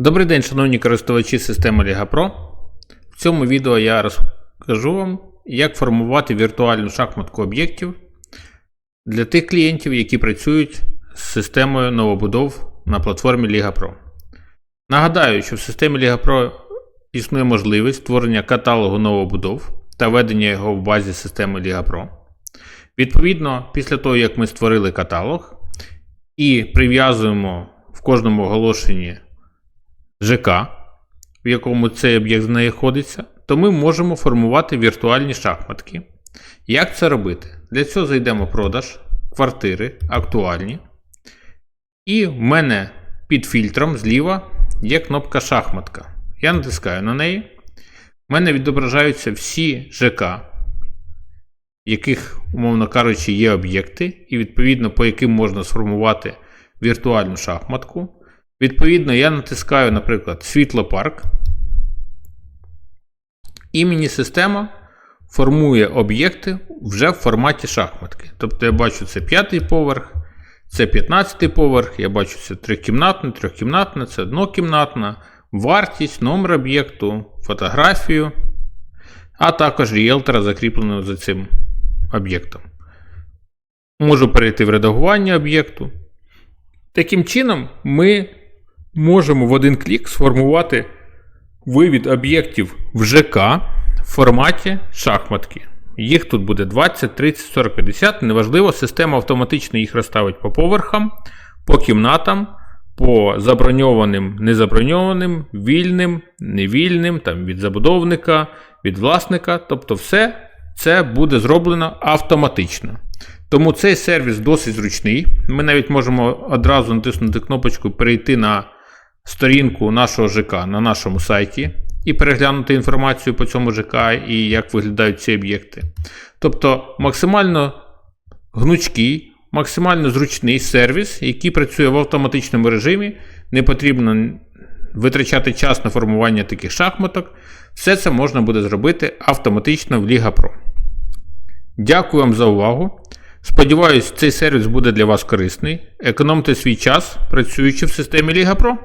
Добрий день, шановні користувачі системи Liga Pro. В цьому відео я розкажу вам, як формувати віртуальну шахматку об'єктів для тих клієнтів, які працюють з системою новобудов на платформі Liga Pro. Нагадаю, що в системі Liga Pro існує можливість створення каталогу новобудов та ведення його в базі системи Liga Pro. Відповідно, після того, як ми створили каталог і прив'язуємо в кожному оголошенні ЖК, в якому цей об'єкт знаходиться, то ми можемо формувати віртуальні шахматки. Як це робити? Для цього зайдемо в продаж, квартири, актуальні. І в мене під фільтром зліва є кнопка шахматка. Я натискаю на неї. У мене відображаються всі ЖК, в яких, умовно кажучи, є об'єкти, і відповідно по яким можна сформувати віртуальну шахматку. Відповідно, я натискаю, наприклад, світлопарк. І мені система формує об'єкти вже в форматі шахматки. Тобто я бачу це п'ятий поверх, це 15-й поверх, я бачу це трикімнатне, трьохкімнатне, це однокімнатна, вартість, номер об'єкту, фотографію, а також ріелтора, закріпленого за цим об'єктом. Можу перейти в редагування об'єкту. Таким чином, ми можемо в один клік сформувати вивід об'єктів в ЖК в форматі шахматки. Їх тут буде 20, 30, 40, 50. Неважливо, система автоматично їх розставить по поверхам, по кімнатам, по заброньованим, незаброньованим, вільним, невільним, там, від забудовника, від власника. Тобто, все це буде зроблено автоматично. Тому цей сервіс досить зручний. Ми навіть можемо одразу натиснути кнопочку перейти на сторінку нашого ЖК на нашому сайті і переглянути інформацію по цьому ЖК і як виглядають ці об'єкти. Тобто максимально гнучкий, максимально зручний сервіс, який працює в автоматичному режимі. Не потрібно витрачати час на формування таких шахматок. Все це можна буде зробити автоматично в Liga Pro. Дякую вам за увагу. Сподіваюсь, цей сервіс буде для вас корисний. Економте свій час, працюючи в системі Liga Pro.